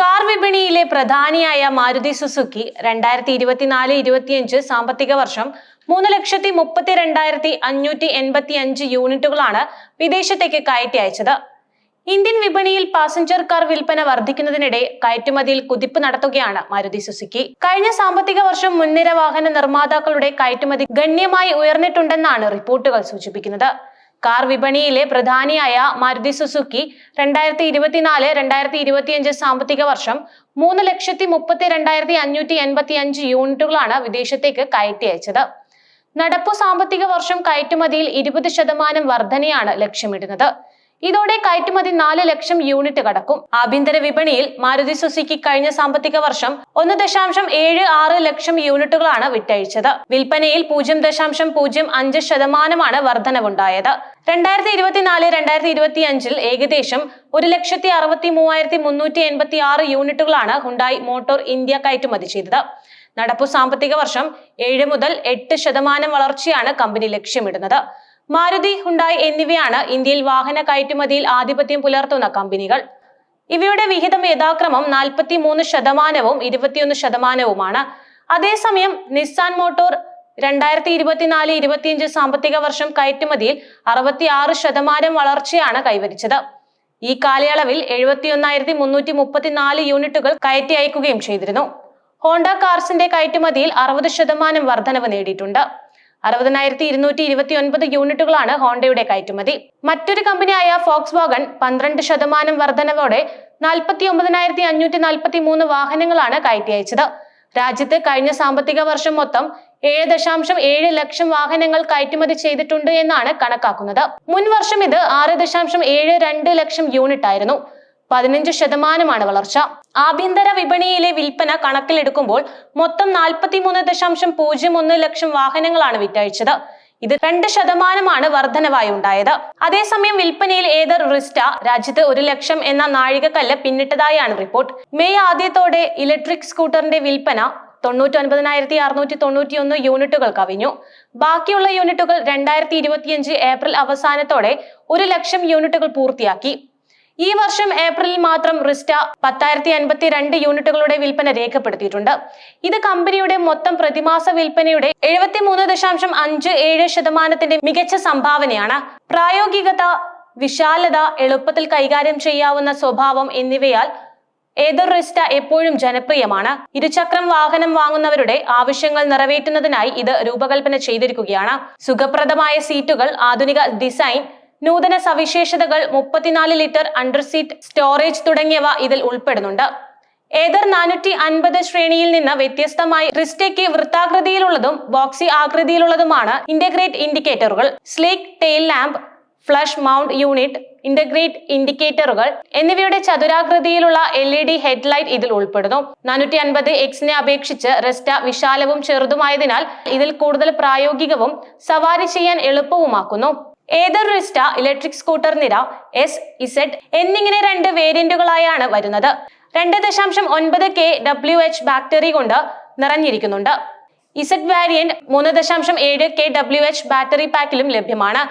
Car വിപണിയിലെ പ്രധാനിയായ Maruti Suzuki രണ്ടായിരത്തി ഇരുപത്തിനാല് ഇരുപത്തിയഞ്ച് സാമ്പത്തിക വർഷം മൂന്ന് ലക്ഷത്തി മുപ്പത്തി രണ്ടായിരത്തി അഞ്ഞൂറ്റി എൺപത്തി അഞ്ച് യൂണിറ്റുകളാണ് വിദേശത്തേക്ക് കയറ്റി അയച്ചത്. ഇന്ത്യൻ വിപണിയിൽ പാസഞ്ചർ കാർ വിൽപ്പന വർദ്ധിക്കുന്നതിനിടെ കയറ്റുമതിയിൽ കുതിപ്പ് നടത്തുകയാണ് മാരുതി സുസുക്കി. കഴിഞ്ഞ സാമ്പത്തിക വർഷം മുൻനിര വാഹന നിർമ്മാതാക്കളുടെ കയറ്റുമതി ഗണ്യമായി ഉയർന്നിട്ടുണ്ടെന്നാണ് റിപ്പോർട്ടുകൾ സൂചിപ്പിക്കുന്നത്. കാർ വിപണിയിലെ പ്രധാനിയായ മാരുതി സുസുക്കി രണ്ടായിരത്തി ഇരുപത്തിനാല് രണ്ടായിരത്തി ഇരുപത്തിയഞ്ച് സാമ്പത്തിക വർഷം മൂന്ന് ലക്ഷത്തി മുപ്പത്തി രണ്ടായിരത്തി അഞ്ഞൂറ്റി എൺപത്തി അഞ്ച് യൂണിറ്റുകളാണ് വിദേശത്തേക്ക് കയറ്റി അയച്ചത്. നടപ്പു സാമ്പത്തിക വർഷം കയറ്റുമതിയിൽ ഇരുപത് ശതമാനം വർധനയാണ് ലക്ഷ്യമിടുന്നത്. ഇതോടെ കയറ്റുമതി നാല് ലക്ഷം യൂണിറ്റ് കടക്കും. ആഭ്യന്തര വിപണിയിൽ മാരുതി സുസുക്കി കഴിഞ്ഞ സാമ്പത്തിക വർഷം ഒന്ന് ദശാംശം ഏഴ് ആറ് ലക്ഷം യൂണിറ്റുകളാണ് വിറ്റഴിച്ചത്. വിൽപ്പനയിൽ പൂജ്യം ദശാംശം പൂജ്യം അഞ്ച് ശതമാനമാണ് വർധനവുണ്ടായത്. രണ്ടായിരത്തി ഇരുപത്തിനാല് രണ്ടായിരത്തി ഇരുപത്തി അഞ്ചിൽ ഏകദേശം ഒരു ലക്ഷത്തി അറുപത്തി മൂവായിരത്തി മുന്നൂറ്റി എൺപത്തി ആറ് യൂണിറ്റുകളാണ് ഹുണ്ടായി മോട്ടോർ ഇന്ത്യ കയറ്റുമതി ചെയ്തത്. നടപ്പു സാമ്പത്തിക വർഷം ഏഴ് മുതൽ എട്ട് ശതമാനം വളർച്ചയാണ് കമ്പനി ലക്ഷ്യമിടുന്നത്. മാരുതി ഹുണ്ടായി എന്നിവയാണ് ഇന്ത്യയിൽ വാഹന കയറ്റുമതിയിൽ ആധിപത്യം പുലർത്തുന്ന കമ്പനികൾ. ഇവയുടെ വിഹിതം യഥാക്രമം നാൽപ്പത്തി മൂന്ന് ശതമാനവും ഇരുപത്തിയൊന്ന് ശതമാനവുമാണ്. അതേസമയം നിസ്സാൻ മോട്ടോർ രണ്ടായിരത്തി ഇരുപത്തിനാല് ഇരുപത്തിയഞ്ച് സാമ്പത്തിക വർഷം കയറ്റുമതിയിൽ അറുപത്തി ആറ് ശതമാനം വളർച്ചയാണ് കൈവരിച്ചത്. ഈ കാലയളവിൽ എഴുപത്തി ഒന്നായിരത്തി മുന്നൂറ്റി മുപ്പത്തിനാല് യൂണിറ്റുകൾ കയറ്റി അയക്കുകയും ചെയ്തിരുന്നു. ഹോണ്ട കാർസിന്റെ കയറ്റുമതിയിൽ അറുപത് ശതമാനം വർധനവ് നേടിയിട്ടുണ്ട്. അറുപതിനായിരത്തി ഇരുന്നൂറ്റി ഇരുപത്തി ഒൻപത് യൂണിറ്റുകളാണ് ഹോണ്ടയുടെ കയറ്റുമതി. മറ്റൊരു കമ്പനിയായ ഫോക്സ് വാഗൺ പന്ത്രണ്ട് ശതമാനം വർധനവോടെ നാൽപ്പത്തി ഒമ്പതിനായിരത്തി അഞ്ഞൂറ്റി നാൽപ്പത്തി മൂന്ന് വാഹനങ്ങളാണ് കയറ്റി അയച്ചത്. രാജ്യത്ത് കഴിഞ്ഞ സാമ്പത്തിക വർഷം മൊത്തം ഏഴ് ദശാംശം ഏഴ് ലക്ഷം വാഹനങ്ങൾ കയറ്റുമതി ചെയ്തിട്ടുണ്ട് എന്നാണ് കണക്കാക്കുന്നത്. മുൻവർഷം ഇത് ആറ് ദശാംശം ഏഴ് രണ്ട് ലക്ഷം യൂണിറ്റ് ആയിരുന്നു. പതിനഞ്ച് ശതമാനമാണ് വളർച്ച. ആഭ്യന്തര വിപണിയിലെ വിൽപ്പന കണക്കിലെടുക്കുമ്പോൾ മൊത്തം നാൽപ്പത്തിമൂന്ന് ദശാംശം പൂജ്യം ഒന്ന് ലക്ഷം വാഹനങ്ങളാണ് വിറ്റഴിച്ചത്. ഇത് രണ്ട് ശതമാനമാണ് വർധനവായി ഉണ്ടായത്. അതേസമയം വിൽപ്പനയിൽ ഏതർ റിസ്റ്റ രാജ്യത്ത് ഒരു ലക്ഷം എന്ന നാഴികക്കല്ല് പിന്നിട്ടതായാണ് റിപ്പോർട്ട്. മെയ് ആദ്യത്തോടെ ഇലക്ട്രിക് സ്കൂട്ടറിന്റെ വിൽപ്പന തൊണ്ണൂറ്റി ഒൻപതിനായിരത്തി അറുന്നൂറ്റി തൊണ്ണൂറ്റി ഒന്ന് യൂണിറ്റുകൾ കവിഞ്ഞു. ബാക്കിയുള്ള യൂണിറ്റുകൾ രണ്ടായിരത്തി ഇരുപത്തിയഞ്ച് ഏപ്രിൽ അവസാനത്തോടെ ഒരു ലക്ഷം യൂണിറ്റുകൾ പൂർത്തിയാക്കി. ഈ വർഷം ഏപ്രിലിൽ മാത്രം റിസ്റ്റ പത്തായിരത്തി അൻപത്തി രണ്ട് യൂണിറ്റുകളുടെ വിൽപ്പന രേഖപ്പെടുത്തിയിട്ടുണ്ട്. ഇത് കമ്പനിയുടെ മൊത്തം പ്രതിമാസ വിൽപ്പനയുടെ എഴുപത്തി മൂന്ന് ദശാംശം അഞ്ച് ഏഴ് ശതമാനത്തിന്റെ മികച്ച സംഭാവനയാണ്. പ്രായോഗികത വിശാലത എളുപ്പത്തിൽ കൈകാര്യം ചെയ്യാവുന്ന സ്വഭാവം എന്നിവയാൽ ഏതൊരു റിസ്റ്റ എപ്പോഴും ജനപ്രിയമാണ്. ഇരുചക്രം വാഹനം വാങ്ങുന്നവരുടെ ആവശ്യങ്ങൾ നിറവേറ്റുന്നതിനായി ഇത് രൂപകൽപ്പന ചെയ്തിരിക്കുകയാണ്. സുഖപ്രദമായ സീറ്റുകൾ ആധുനിക ഡിസൈൻ നൂതന സവിശേഷതകൾ മുപ്പത്തിനാല് ലിറ്റർ അണ്ടർ സീറ്റ് സ്റ്റോറേജ് തുടങ്ങിയവ ഇതിൽ ഉൾപ്പെടുന്നുണ്ട്. ഏതർ നാനൂറ്റി അൻപത് ശ്രേണിയിൽ നിന്ന് വ്യത്യസ്തമായി റിസ്റ്റയ്ക്ക് വൃത്താകൃതിയിലുള്ളതും ബോക്സി ആകൃതിയിലുള്ളതുമാണ് integrate ഇൻഡിക്കേറ്ററുകൾ. Sleek tail lamp flush mount unit integrate ഇൻഡിക്കേറ്ററുകൾ എന്നിവയുടെ ചതുരാകൃതിയിലുള്ള എൽ ഇ ഡി ഹെഡ്ലൈറ്റ് ഇതിൽ ഉൾപ്പെടുന്നു. നാനൂറ്റി അൻപത് എക്സിനെ അപേക്ഷിച്ച് റെസ്റ്റ വിശാലവും ചെറുതുമായതിനാൽ ഇതിൽ കൂടുതൽ പ്രായോഗികവും സവാരി ചെയ്യാൻ എളുപ്പവുമാക്കുന്നു. ഏതർ റിസ്റ്റ ഇലക്ട്രിക് സ്കൂട്ടർ നിര എസ് ഇസെഡ് എന്നിങ്ങനെ രണ്ട് വേരിയന്റുകളായാണ് വരുന്നത്. രണ്ട് ദശാംശം ഒൻപത് കെ ഡബ്ല്യു എച്ച് ബാറ്ററി കൊണ്ട് നിറഞ്ഞിരിക്കുന്നുണ്ട്. ഇസെഡ് വേരിയന്റ് മൂന്ന് ദശാംശം ഏഴ് കെ ഡബ്ല്യു എച്ച് ബാറ്ററി പാക്കിലും ലഭ്യമാണ്.